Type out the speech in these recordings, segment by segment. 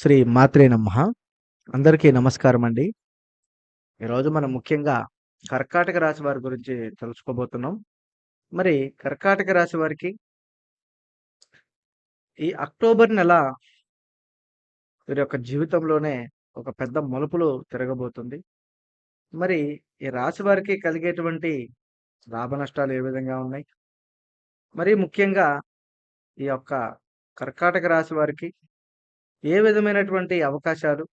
శ్రీ మాత్రే నమః. అందరికీ నమస్కారం అండి ఈరోజు మనం ముఖ్యంగా కర్కాటక రాశి వారి గురించి తెలుసుకోబోతున్నాం. మరి కర్కాటక రాశి వారికి ఈ అక్టోబర్ నెల వీరి యొక్క జీవితంలోనే ఒక పెద్ద మలుపులు తిరగబోతుంది. మరి ఈ రాశి వారికి కలిగేటువంటి లాభ నష్టాలు ఏ విధంగా ఉన్నాయి? మరి ముఖ్యంగా ఈ యొక్క కర్కాటక రాశి వారికి ఏ విధమైనటువంటి అవకాశాలు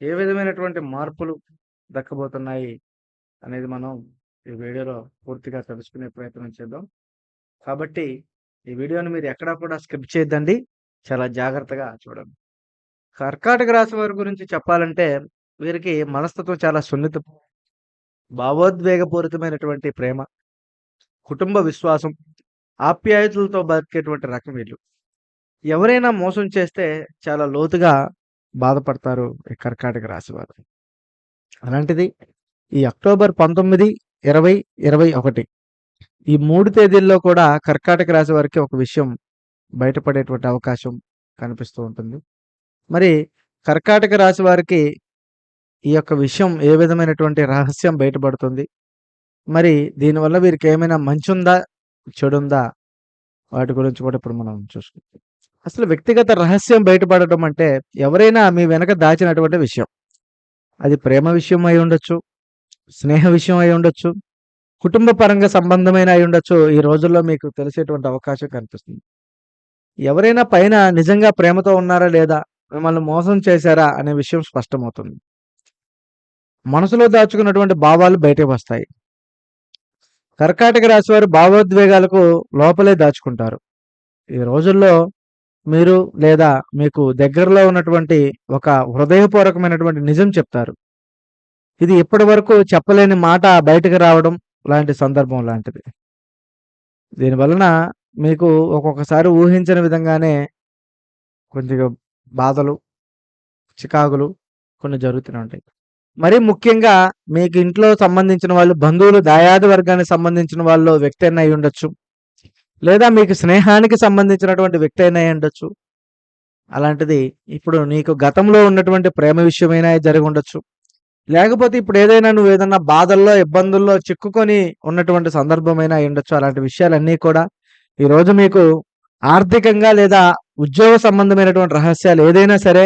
ఏ విధమైనటువంటి మార్పులు దక్కబోతున్నాయి అనేది మనం ఈ వీడియోలో పూర్తిగా తెలుసుకునే ప్రయత్నం చేద్దాం. కాబట్టి ఈ వీడియోని మీరు ఎక్కడా కూడా స్కిప్ చేయొద్దండి. చాలా జాగ్రత్తగా చూడండి. కర్కాటక రాశి వారి గురించి చెప్పాలంటే వీరికి మనస్తత్వం చాలా సున్నిత భావోద్వేగపూరితమైనటువంటి ప్రేమ కుటుంబ విశ్వాసం ఆప్యాయతలతో బతికేటువంటి రకం వీళ్ళు. ఎవరైనా మోసం చేస్తే చాలా లోతుగా బాధపడతారు ఈ కర్కాటక రాశి వారు. అలాంటిది ఈ అక్టోబర్ పంతొమ్మిది ఇరవై ఇరవై ఒకటి ఈ మూడు తేదీల్లో కూడా కర్కాటక రాశి వారికి ఒక విషయం బయటపడేటువంటి అవకాశం కనిపిస్తూ ఉంటుంది. మరి కర్కాటక రాశి వారికి ఈ యొక్క విషయం ఏ విధమైనటువంటి రహస్యం బయటపడుతుంది? మరి దీనివల్ల వీరికి ఏమైనా మంచి ఉందా చెడుందా? వాటి గురించి కూడా ఇప్పుడు మనం చూసుకుంటాం అసలు వ్యక్తిగత రహస్యం బయటపడటం అంటే ఎవరైనా మీ వెనక దాచినటువంటి విషయం. అది ప్రేమ విషయం అయి ఉండొచ్చు స్నేహ విషయం అయి ఉండొచ్చు కుటుంబ పరంగా సంబంధమైన అయి ఉండొచ్చు. ఈ రోజుల్లో మీకు తెలిసేటువంటి అవకాశం కనిపిస్తుంది. ఎవరైనా పైన నిజంగా ప్రేమతో ఉన్నారా లేదా మిమ్మల్ని మోసం చేశారా అనే విషయం స్పష్టమవుతుంది. మనసులో దాచుకున్నటువంటి భావాలు బయటకు వస్తాయి. కర్కాటక రాశి వారు భావోద్వేగాలకు లోపలే దాచుకుంటారు. ఈ రోజుల్లో మీరు లేదా మీకు దగ్గరలో ఉన్నటువంటి ఒక హృదయపూర్వకమైనటువంటి నిజం చెప్తారు. ఇది ఇప్పటి వరకు చెప్పలేని మాట బయటకు రావడం లాంటి సందర్భం లాంటిది. దీని వలన మీకు ఒక్కొక్కసారి ఊహించిన విధంగానే కొద్దిగా బాధలు చికాకులు కొన్ని జరుగుతూనే ఉంటాయి. మరి ముఖ్యంగా మీకు ఇంట్లో సంబంధించిన వాళ్ళు బంధువులు దాయాది వర్గానికి సంబంధించిన వాళ్ళు వ్యక్తి అయి ఉండొచ్చు. లేదా మీకు స్నేహానికి సంబంధించినటువంటి వ్యక్తి అయినా ఉండొచ్చు. అలాంటిది ఇప్పుడు నీకు గతంలో ఉన్నటువంటి ప్రేమ విషయమైనా జరిగి ఉండొచ్చు. లేకపోతే ఇప్పుడు ఏదైనా నువ్వు ఏదైనా బాధల్లో ఇబ్బందుల్లో చిక్కుకొని ఉన్నటువంటి సందర్భమైనా ఉండొచ్చు. అలాంటి విషయాలన్నీ కూడా ఈరోజు మీకు ఆర్థికంగా లేదా ఉద్యోగ సంబంధమైనటువంటి రహస్యాలు ఏదైనా సరే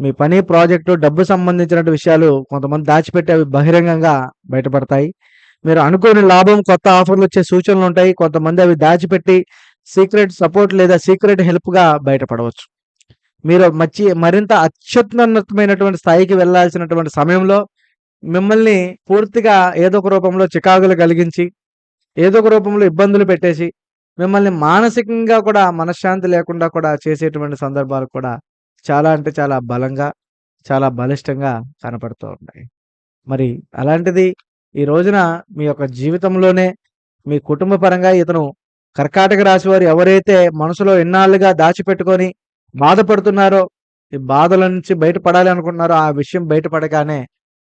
మీ పని ప్రాజెక్టు డబ్బు సంబంధించినటువంటి విషయాలు కొంతమంది దాచిపెట్టి అవి బహిరంగంగా బయటపడతాయి. మీరు అనుకోని లాభం కొత్త ఆఫర్లు వచ్చే సూచనలు ఉంటాయి. కొంతమంది అవి దాచిపెట్టి సీక్రెట్ సపోర్ట్ లేదా సీక్రెట్ హెల్ప్గా బయటపడవచ్చు. మీరు మచ్చి మరింత అత్యున్నతమైనటువంటి స్థాయికి వెళ్ళాల్సినటువంటి సమయంలో మిమ్మల్ని పూర్తిగా ఏదో ఒక రూపంలో చికాకులు కలిగించి ఏదో ఒక రూపంలో ఇబ్బందులు పెట్టేసి మిమ్మల్ని మానసికంగా కూడా మనశ్శాంతి లేకుండా కూడా చేసేటువంటి సందర్భాలు కూడా చాలా అంటే చాలా బలంగా చాలా బలిష్టంగా కనపడుతూ ఉన్నాయి. మరి అలాంటిది ఈ రోజున మీ యొక్క జీవితంలోనే మీ కుటుంబ పరంగా ఇతను కర్కాటక రాశి వారు ఎవరైతే మనసులో ఎన్నాళ్ళుగా దాచిపెట్టుకొని బాధపడుతున్నారో ఈ బాధల నుంచి బయటపడాలి అనుకుంటున్నారో ఆ విషయం బయటపడగానే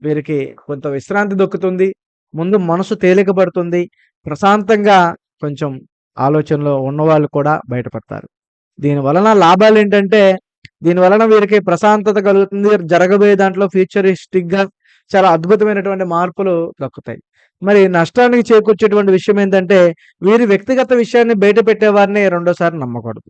వీరికి కొంత విశ్రాంతి దొక్కుతుంది. ముందు మనసు తేలికపడుతుంది. ప్రశాంతంగా కొంచెం ఆలోచనలో ఉన్నవాళ్ళు కూడా బయటపడతారు. దీని వలన లాభాలు ఏంటంటే దీని వలన వీరికి ప్రశాంతత కలుగుతుంది. జరగబోయే దాంట్లో ఫ్యూచరిస్టిక్గా చాలా అద్భుతమైనటువంటి మార్పులు దక్కుతాయి. మరి నష్టానికి చేకూర్చేటువంటి విషయం ఏంటంటే వీరి వ్యక్తిగత విషయాన్ని బయట పెట్టేవారిని రెండోసారి నమ్మకూడదు.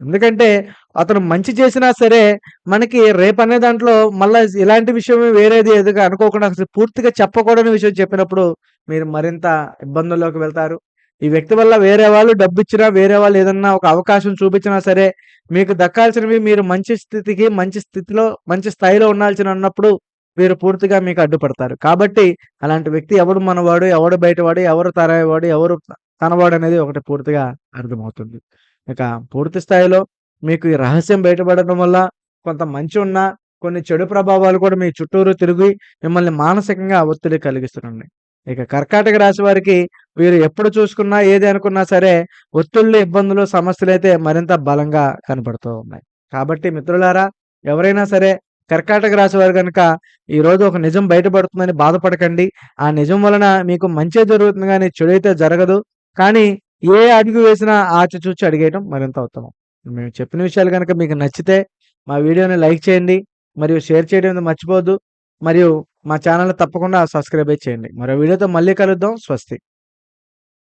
ఎందుకంటే అతను మంచి చేసినా సరే మనకి రేపు అనే దాంట్లో మళ్ళీ ఇలాంటి విషయం వేరేది ఎదుగా అనుకోకుండా అసలు పూర్తిగా చెప్పకూడని విషయం చెప్పినప్పుడు మీరు మరింత ఇబ్బందుల్లోకి వెళ్తారు. ఈ వ్యక్తి వల్ల వేరే వాళ్ళు డబ్బు ఇచ్చినా వేరే వాళ్ళు ఏదన్నా ఒక అవకాశం చూపించినా సరే మీకు దక్కాల్సినవి మీరు మంచి స్థితికి మంచి స్థితిలో మంచి స్థాయిలో ఉండాల్సిన అన్నప్పుడు వీరు పూర్తిగా మీకు అడ్డుపడతారు. కాబట్టి అలాంటి వ్యక్తి ఎవడు మనవాడు ఎవడు బయటవాడు ఎవరు తరవాడు ఎవరు తనవాడు అనేది ఒకటి పూర్తిగా అర్థమవుతుంది. ఇక పూర్తి స్థాయిలో మీకు ఈ రహస్యం బయటపడడం వల్ల కొంత మంచి ఉన్నా కొన్ని చెడు ప్రభావాలు కూడా మీ చుట్టూరు తిరిగి మిమ్మల్ని మానసికంగా ఒత్తిడి కలిగిస్తున్నాయి. ఇక కర్కాటక రాశి వారికి వీరు ఎప్పుడు చూసుకున్నా ఏది అనుకున్నా సరే ఒత్తిళ్ళు ఇబ్బందులు సమస్యలు అయితే మరింత బలంగా కనబడుతూ ఉన్నాయి. కాబట్టి మిత్రులారా ఎవరైనా సరే కర్కాటక రాశి వారు కనుక ఈ రోజు ఒక నిజం బయటపడుతుందని బాధపడకండి. ఆ నిజం వలన మీకు మంచి జరుగుతుంది కానీ చెడు అయితే జరగదు. కానీ ఏ అడుగు వేసినా ఆచిచూచి అడిగేయడం మరింత ఉత్తమం. మేము చెప్పిన విషయాలు కనుక మీకు నచ్చితే మా వీడియోని లైక్ చేయండి. మరియు షేర్ చేయడం మర్చిపోవద్దు. మరియు మా ఛానల్ తప్పకుండా సబ్స్క్రైబ్ చేయండి. మరో వీడియోతో మళ్ళీ కలుద్దాం. స్వస్తి.